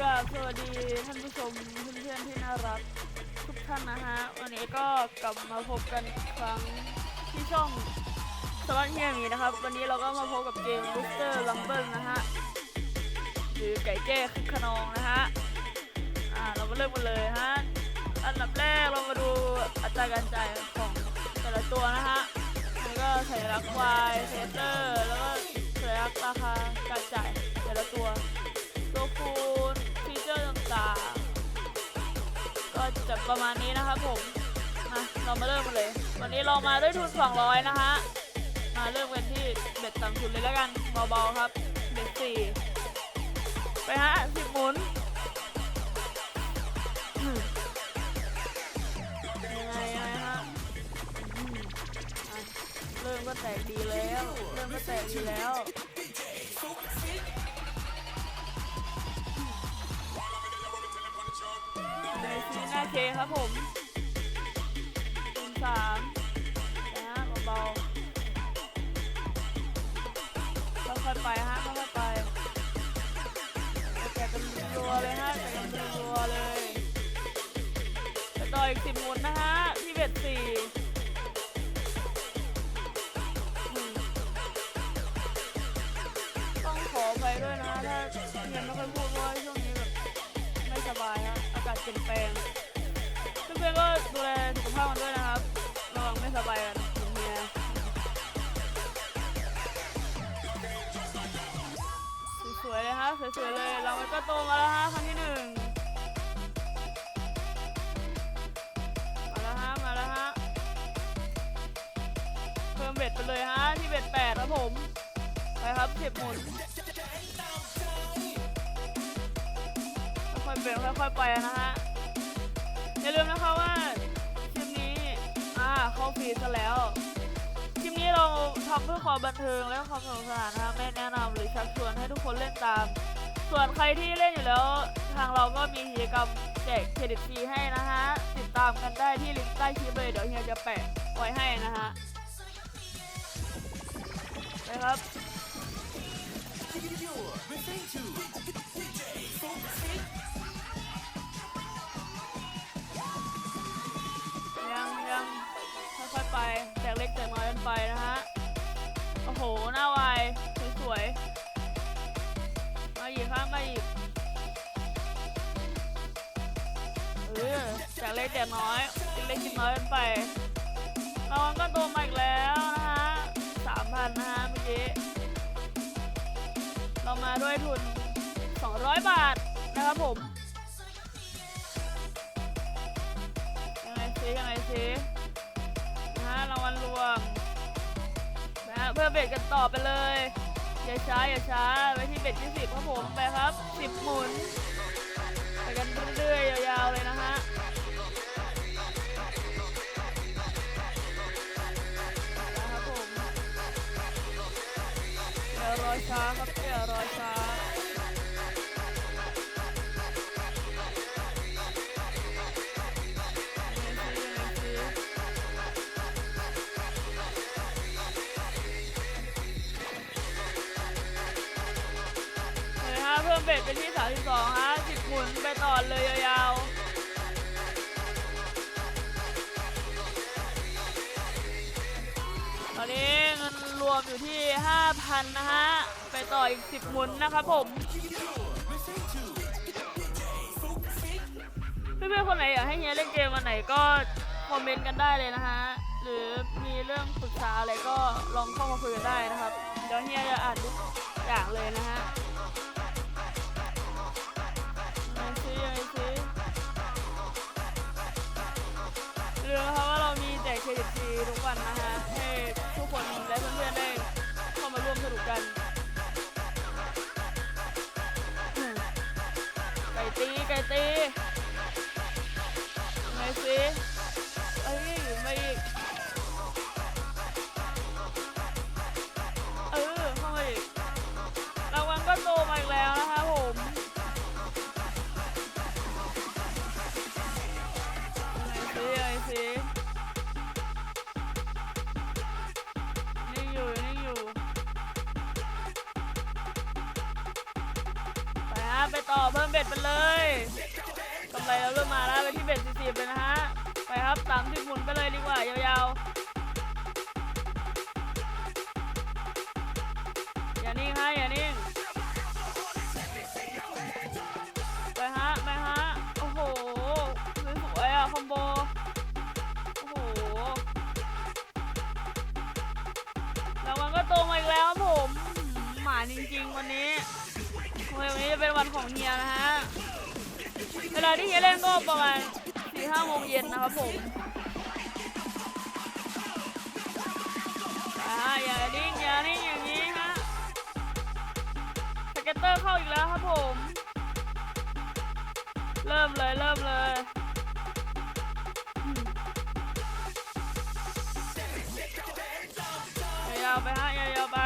กราบสวัสดีท่านผู้ชมเพื่อนๆที่น่ารักทุกท่านนะฮะ วันนี้ก็กลับมาพบกันอีกครั้งที่ช่องสล็อตเฮียมีนะครับ วันนี้เราก็มาพบกับเกม Booster Rumble นะฮะ หรือไก่แจ้คึกขนองนะฮะ อ่า เรามาเริ่มกันเลยฮะ อันดับแรกเรามาดูอัตราการจ่ายของแต่ละตัวนะฮะแล้วก็สัญลักษณ์ Y เซเตอร์ ประมาณนี้นะครับผมมาเรามาเริ่มกันเลย วันนี้เรามาด้วยทุน 200 นะฮะ มาเริ่มกันที่เบ็ดต่ำสุดเลยแล้วกันเบาๆครับ เบ็ดสี่ไปฮะสิบหมุนยังไงยังไงฮะเริ่มก็แตกดีแล้ว เริ่มก็แตกดีแล้ว เคครับผมคูณสามนะฮะเบาๆค่อยๆไปฮะค่อยๆไปแจกกันรัวเลยฮะแจกกันรัวเลยไปต่ออีกสิบหมุนนะฮะที่เบ็ดสี่ต้องขอไปด้วยนะถ้าเรียนไม่ค่อยพูดเพราะช่วงนี้แบบไม่สบายฮะอากาศเปลี่ยนแปลง ก็ดูแลสุขภาพกันด้วยนะครับระวังไม่สบายกันเมียสวยๆเลยฮะสวยๆเลยเราก็โตมาแล้วฮะครั้งที่หนึ่งมาแล้วฮะมาแล้วฮะเพิ่มเบ็ดไปเลยฮะที่เบ็ดแปดครับผมไปครับเสิบหมุนค่อยๆเบรกค่อยๆไปนะฮะ อย่าลืมนะคะว่าคลิปนี้อ่าเข้าฟีดซะแล้วคลิปนี้เราทำเพื่อความบันเทิงและความสนุกสนานนะคะไม่แนะนำหรือชักชวนให้ทุกคนเล่นตาม ส่วนใครที่เล่นอยู่แล้ว ทางเราก็มีกิจกรรมแจกเครดิตฟรีให้นะฮะติดตามกันได้ที่ลิงก์ใต้คลิปเลยเดี๋ยวเฮียจะแปะไว้ให้นะฮะไปครับ ยังยังค่อยๆไปแจกเล็กแจกน้อยกันไปนะฮะ โอ้โห หน้าวายสวยๆ มาอีกครับมาอีกเออแจกเล็กแจกน้อยกินเล็กกินน้อยกันไปรางวัลก็โตมาอีกแล้วนะฮะสามพันนะฮะเมื่อกี้ เรามาด้วยทุน 200 บาทนะครับผม ยังไงซิยังไงซินะฮะรางวัลรวมนะฮะเพื่อเบ็ดกันต่อไปเลย อย่าช้าอย่าช้าไปที่เบ็ดที่สิบครับผมไปครับสิบหมุนไปกันเรื่อยๆยาวๆเลยนะฮะนะครับผมอย่ารอช้าครับอย่ารอช้า มเบ็ดไปที่ 32ฮะ10หมุนไปต่อเลยยาวๆ ตอนนี้เงินรวมอยู่ที่ 5,000 นะฮะ ไปต่ออีก 10 หมุนนะครับผมเพื่อนๆคนไหนอยากให้เฮียเล่นเกมวันไหนก็คอมเมนต์กันได้เลยนะฮะ หรือมีเรื่องปรึกษาอะไรก็ลองเข้ามาคุยกันได้นะครับ เดี๋ยวเฮียจะอ่านทุกอย่างเลยนะฮะ ลืมนะคะว่าเรามีแจกเครดิตฟรีทุกวันนะคะให้ทุกคนและเพื่อนๆได้เข้ามาร่วมสนุกกัน ไก่ตีไก่ตียังไงซิ ไปต่อเพิ่มเบ็ดไปเลยกำไรเราเริ่มมาแล้วไปที่เบ็ด40เลยนะฮะ ไปครับ30หมุนไปเลยดีกว่ายาวๆ อย่านิ่งฮะอย่านิ่ง ไปฮะ ไปฮะ โอ้โหสวยอะคอมโบ โอ้โหแล้วมันก็ตรงมาอีกแล้วผม หมาจริงๆวันนี้ โอ้ยวันนี้จะเป็นวันของเฮียนะฮะ เวลาที่เฮียเล่นก็ประมาณสี่ห้าโมงเย็นนะครับผมอ่าอย่านิ่งอย่านิ่งอย่างนี้ฮะสเก็ตเตอร์เข้าอีกแล้วครับผม เริ่มเลยเริ่มเลยยาวไปฮะยาวๆไป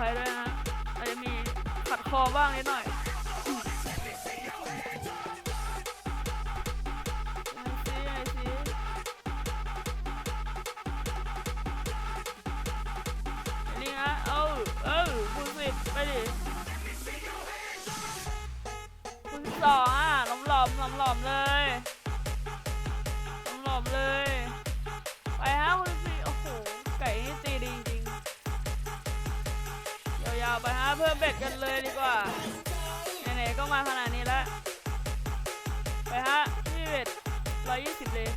ภัยด้วยนะฮะอาจจะมีขัดคอบ้างนิดหน่อยนี่ฮะเอ้าเอ้าคุณสิบไปดิคุณสองอะหลอมหลอมหลอมหลอมเลยหลอมหลอมเลย เพิ่มเบ็ดกันเลยดีกว่าไหนๆก็มาขนาดนี้แล้วไปฮะที่เบ็ดร้อยยี่สิบเลย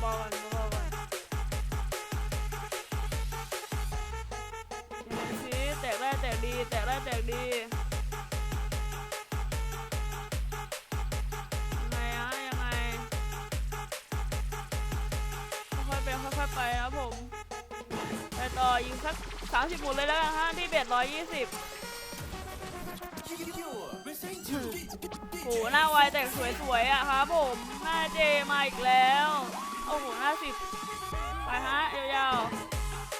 เบาๆกันเบาๆกันยังสิแตกได้แตกดี แตกได้แตกดียังไงอะยังไงค่อยๆไปค่อยๆไปครับผมไปต่อยิงสัก สามสิบหมุนเลยแล้วกันฮะที่เบ็ดร้อยยี่สิบโหหน้าไวแต่สวยๆอะครับผมหน้าเจมาอีกแล้ว โอ้โหหน้าสิบไปฮะยาว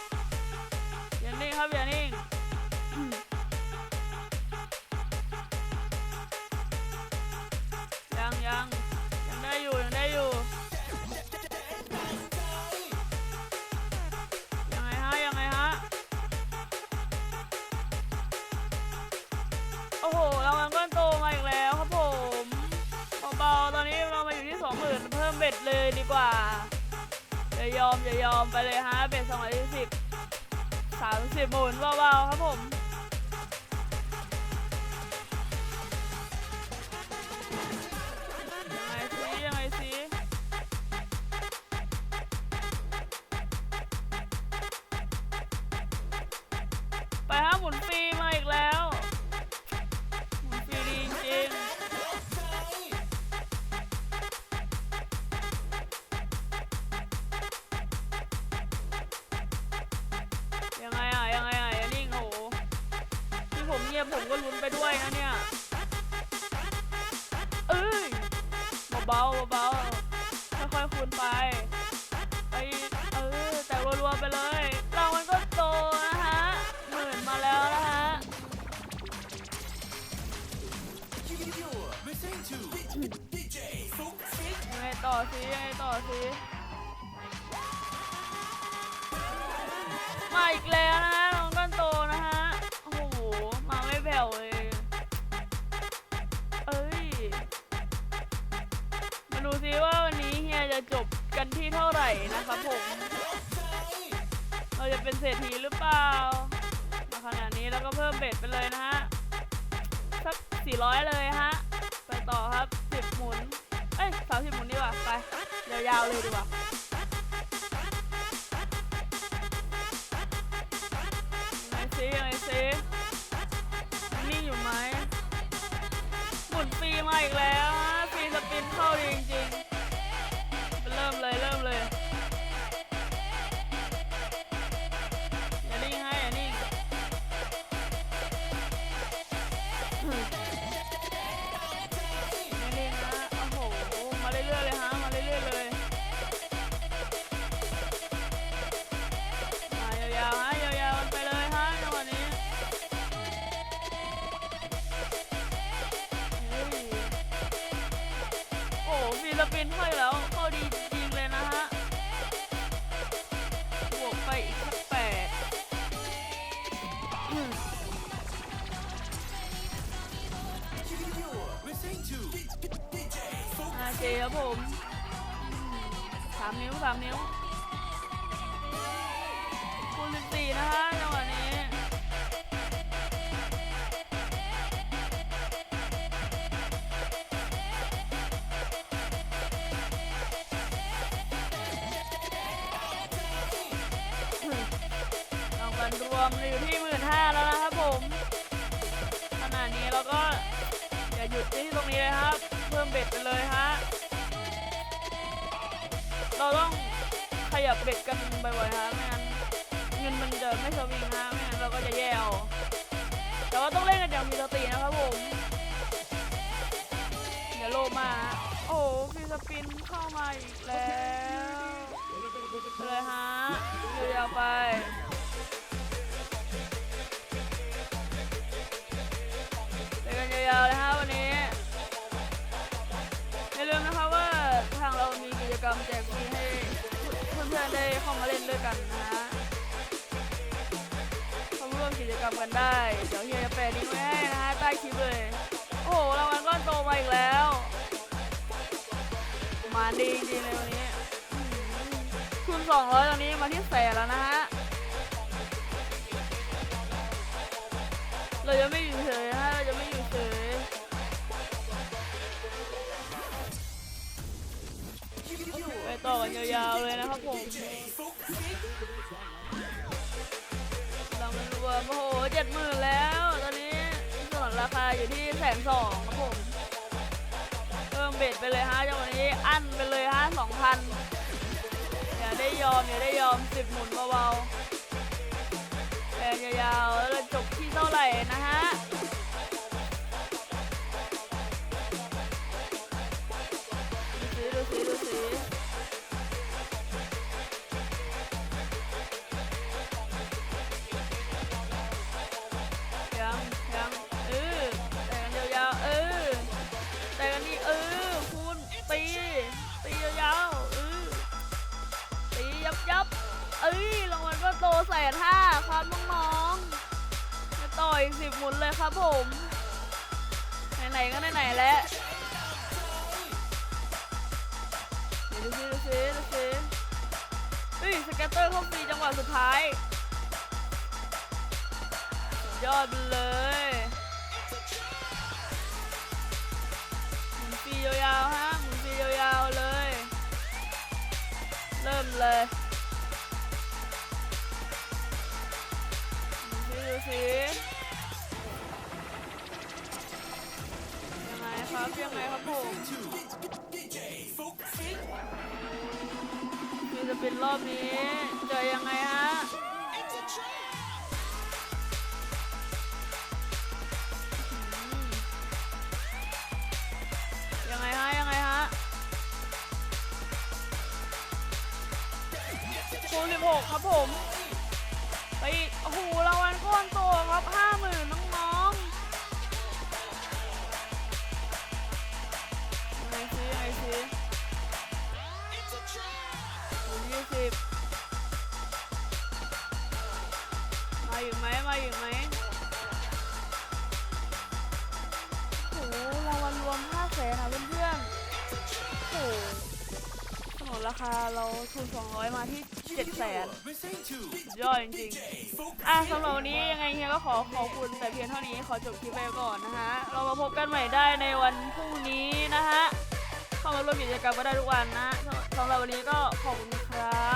ๆอย่านิ่งครับอย่านิ่ง บ็ดเลยดีกว่าอย่ายอมอย่ายอมไปเลยฮะเบ็ดสองร้อยยี่สิบสามสิบหมุนเบาๆครับผม ผมเงียบผมก็ลุ้นไปด้วยนะเนี่ย เอ้ยเบาๆเบาๆค่อยๆคูณไป ไป เออ แต่รัวๆไปเลยรางวัลก็โตนะฮะหมื่นมาแล้วนะฮะยังไงต่อสิยังไงต่อสิมาอีกแล้ว จะจบกันที่เท่าไหร่นะครับผม เราจะเป็นเศรษฐีหรือเปล่า มาขนาดนี้แล้วก็เพิ่มเบ็ดไปเลยนะฮะ สัก 400 เลยฮะ ไปต่อครับ 10 หมุน เอ้ย 30 หมุนดีกว่า ไป ยาวๆเลยดีกว่าไงซิยังไงซินิ่อยู่ไหมหมุนฟรีมาอีกแล้วฟรีสปินเข้าดีจริง ลปินให้แล้วก็ดีจริงเลยนะฮะ บวกไปอีกแปดอาเจครับผมสามนิ้วสามนิ้วคุณสิบสี่นะฮะ รางวัลรวมอยู่ที่หมื่นห้าแล้วนะครับผมขณะนี้เราก็อย่าหยุดที่ตรงนี้เลยครับ เพิ่มเบ็ดไปเลยฮะเราต้องขยับเบ็ดกันบ่อยๆฮะไม่งั้นเงินมันจะไม่สวิงฮะไม่งั้นเราก็จะแย่เอาแต่ว่าต้องเล่นกันอย่างมีสตินะครับผมอย่าโลภมากโอ้โหฟีสปินเข้ามาอีกแล้วเลยฮะยาวไป ยวๆเลยฮะวันนี้อย่าลืมนะคะว่าทางเรามีกิจกรรมแจกฟรีให้เพื่อนๆได้เข้ามาเล่นด้วยกันนะฮะเข้าร่วมกิจกรรมกันได้เดี๋ยวเฮียจะแปะลิงก์ไว้ให้นะฮะใต้คลิปเลยโอ้โหรางวัลก้อนโตมาอีกแล้วมาดีจริงๆเลยวันนี้อื้อหือคูณ200ตอนนี้มาที่แสนแล้วนะฮะเราจะไม่อยู่เฉย อนยาวๆเลยนะครับผมรางวัลรวมโอ้โหเจ็ดหมื่นแล้ว ตอนนี้ส่วนราคาอยู่ที่แสนสองครับผมเพิ่มเบ็ดไปเลยฮะจังหวะนี้อั้นไปเลยฮะสองพันอย่าได้ยอมอย่าได้ยอมสิบหมุนเบาๆแพนยาวๆแล้วจบที่เท่าไหร่นะฮะ ตแสนห้าครับน้องๆจะต่ออีกสิบหมุนเลยครับผม ไหนๆก็ไหนๆแล้วเดี๋ยวดูสิดูสิดูสิเฮ้ยสเก็ตเตอร์เข้าฟรีจังหวะสุดท้ายยอดไปเลยหมุนฟรียาวๆฮะหมุนฟรียาวๆเลย เริ่มเลย ดูสิยังไงครับยังไงครับผมคือจะเป็นรอบนี้เจอยังไงฮะยังไงฮะยังไงฮะคูณสิบหกครับผม ไปอีกโอ้โหรางวัลก้อนโตครับห้าหมื่นน้องๆยังไงซิยังไงซิหมุนยี่สิบมาอีกไหมมาอีกไหมโอ้โหรางวัลรวมห้าแสนค่ะเพื่อน สนนราคาเราทุน200 มาที่7แสนยอดจริงๆ อะสำหรับวันนี้ยังไงเฮียก็ขอขอบคุณแต่เพียงเท่านี้ขอจบคลิปไปก่อนนะฮะ เรามาพบกันใหม่ได้ในวันพรุ่งนี้นะฮะ เข้ามาร่วมกิจกรรมก็ได้ทุกวันนะสำหรับวันนี้ก็ขอบคุณครับ